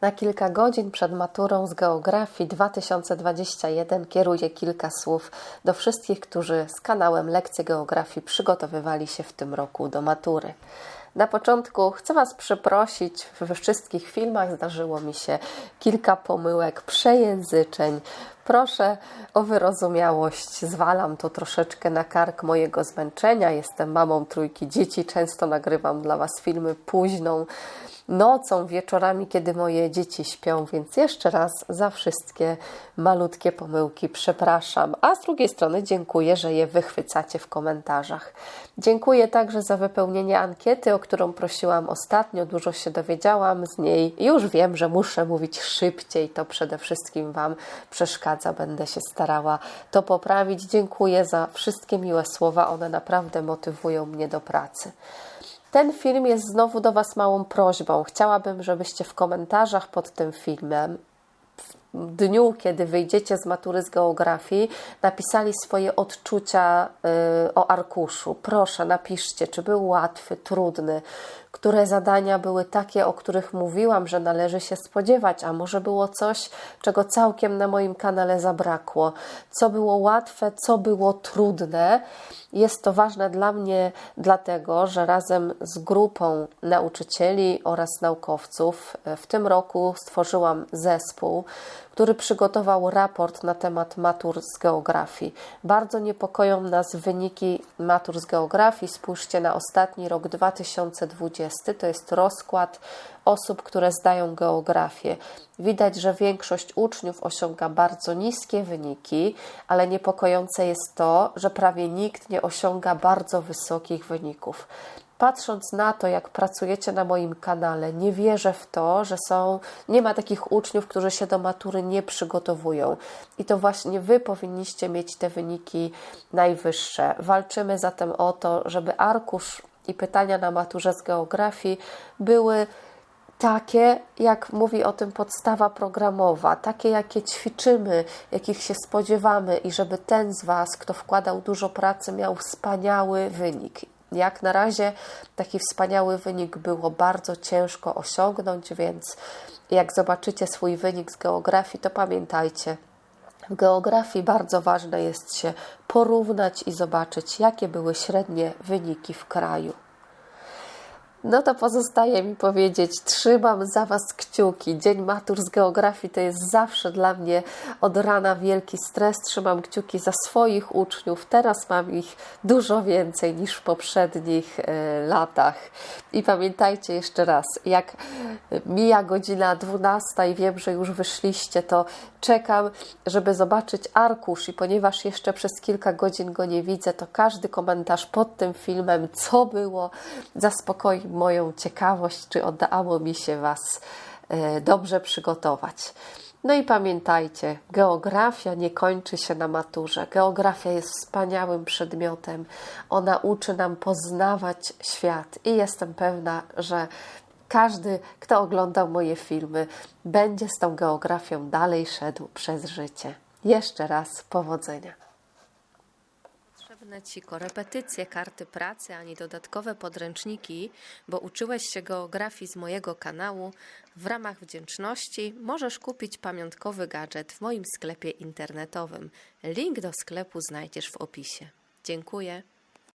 Na kilka godzin przed maturą z geografii 2021 kieruję kilka słów do wszystkich, którzy z kanałem Lekcje Geografii przygotowywali się w tym roku do matury. Na początku chcę Was przeprosić. We wszystkich filmach zdarzyło mi się kilka pomyłek, przejęzyczeń. Proszę o wyrozumiałość. Zwalam to troszeczkę na kark mojego zmęczenia. Jestem mamą trójki dzieci, często nagrywam dla Was filmy późną nocą, wieczorami, kiedy moje dzieci śpią, więc jeszcze raz za wszystkie malutkie pomyłki przepraszam. A z drugiej strony dziękuję, że je wychwycacie w komentarzach. Dziękuję także za wypełnienie ankiety, o którą prosiłam ostatnio. Dużo się dowiedziałam z niej. Już wiem, że muszę mówić szybciej. To przede wszystkim Wam przeszkadza. Będę się starała to poprawić. Dziękuję za wszystkie miłe słowa. One naprawdę motywują mnie do pracy. Ten film jest znowu do Was małą prośbą. Chciałabym, żebyście w komentarzach pod tym filmem dniu, kiedy wyjdziecie z matury z geografii, napisali swoje odczucia y, o arkuszu. Proszę, napiszcie, czy był łatwy, trudny, które zadania były takie, o których mówiłam, że należy się spodziewać, a może było coś, czego całkiem na moim kanale zabrakło, co było łatwe, co było trudne. Jest to ważne dla mnie, dlatego że razem z grupą nauczycieli oraz naukowców e, w tym roku stworzyłam zespół, który przygotował raport na temat matur z geografii. Bardzo niepokoją nas wyniki matur z geografii. Spójrzcie na ostatni rok 2020. To jest rozkład osób, które zdają geografię. Widać, że większość uczniów osiąga bardzo niskie wyniki, ale niepokojące jest to, że prawie nikt nie osiąga bardzo wysokich wyników. Patrząc na to, jak pracujecie na moim kanale, nie wierzę w to, że są, nie ma takich uczniów, którzy się do matury nie przygotowują. I to właśnie wy powinniście mieć te wyniki najwyższe. Walczymy zatem o to, żeby arkusz i pytania na maturze z geografii były takie, jak mówi o tym podstawa programowa, takie, jakie ćwiczymy, jakich się spodziewamy, i żeby ten z Was, kto wkładał dużo pracy, miał wspaniały wynik. Jak na razie taki wspaniały wynik było bardzo ciężko osiągnąć, więc jak zobaczycie swój wynik z geografii, to pamiętajcie, w geografii bardzo ważne jest się porównać i zobaczyć, jakie były średnie wyniki w kraju. No to pozostaje mi powiedzieć, trzymam za Was kciuki. Dzień matur z geografii to jest zawsze dla mnie od rana wielki stres. Trzymam kciuki za swoich uczniów. Teraz mam ich dużo więcej niż w poprzednich e, latach. I pamiętajcie jeszcze raz, jak mija godzina 12 i wiem, że już wyszliście, to czekam, żeby zobaczyć arkusz. I ponieważ jeszcze przez kilka godzin go nie widzę, to każdy komentarz pod tym filmem, co było, zaspokoi moją ciekawość, czy udało mi się Was e, dobrze przygotować. No i pamiętajcie, geografia nie kończy się na maturze. Geografia jest wspaniałym przedmiotem. Ona uczy nam poznawać świat i jestem pewna, że każdy, kto oglądał moje filmy, będzie z tą geografią dalej szedł przez życie. Jeszcze raz powodzenia potrzebne Ci korepetycje, karty pracy, ani dodatkowe podręczniki, bo uczyłeś się geografii z mojego kanału, w ramach wdzięczności możesz kupić pamiątkowy gadżet w moim sklepie internetowym. Link do sklepu znajdziesz w opisie. Dziękuję.